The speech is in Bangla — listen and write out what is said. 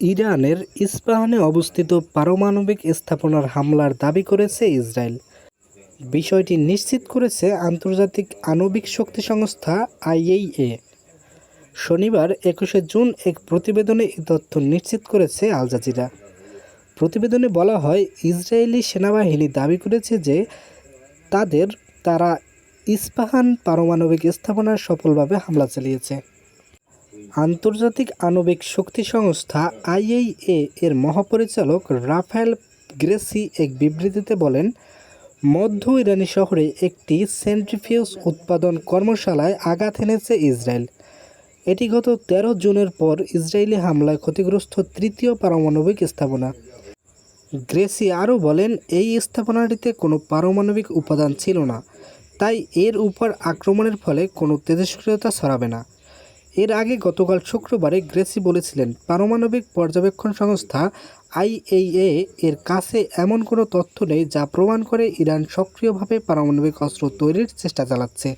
ইরানের ইস্পাহানে অবস্থিত পারমাণবিক স্থাপনার হামলার দাবি করেছে ইসরায়েল। বিষয়টি নিশ্চিত করেছে আন্তর্জাতিক আণবিক শক্তি সংস্থা আইএইএ। শনিবার একুশে জুন এক প্রতিবেদনে এই তথ্য নিশ্চিত করেছে আল জাজিরা। প্রতিবেদনে বলা হয়, ইসরায়েলি সেনাবাহিনী দাবি করেছে যে তাদের, তারা ইস্পাহান পারমাণবিক স্থাপনায় সফলভাবে হামলা চালিয়েছে। আন্তর্জাতিক আণবিক শক্তি সংস্থা আইএইএ এর মহাপরিচালক রাফায়েল গ্রেসি এক বিবৃতিতে বলেন, মধ্য ইরানি শহরে একটি সেন্ট্রিফিউজ উৎপাদন কর্মশালায় আঘাত এনেছে ইসরায়েল। এটি গত তেরো জুনের পর ইসরায়েলি হামলায় ক্ষতিগ্রস্ত তৃতীয় পারমাণবিক স্থাপনা। গ্রেসি আরও বলেন, এই স্থাপনাটিতে কোনো পারমাণবিক উপাদান ছিল না, তাই এর উপর আক্রমণের ফলে কোনো তেজস্ক্রিয়তা ছড়াবে না। এর আগে গতকাল শুক্রবারে গ্রেসি বলেছিলেন, পারমাণবিক পর্যবেক্ষণ সংস্থা আইএইএ এর কাছে এমন কোনো তথ্য নেই যা প্রমাণ করে ইরান সক্রিয়ভাবে পারমাণবিক অস্ত্র তৈরির চেষ্টা চালাচ্ছে।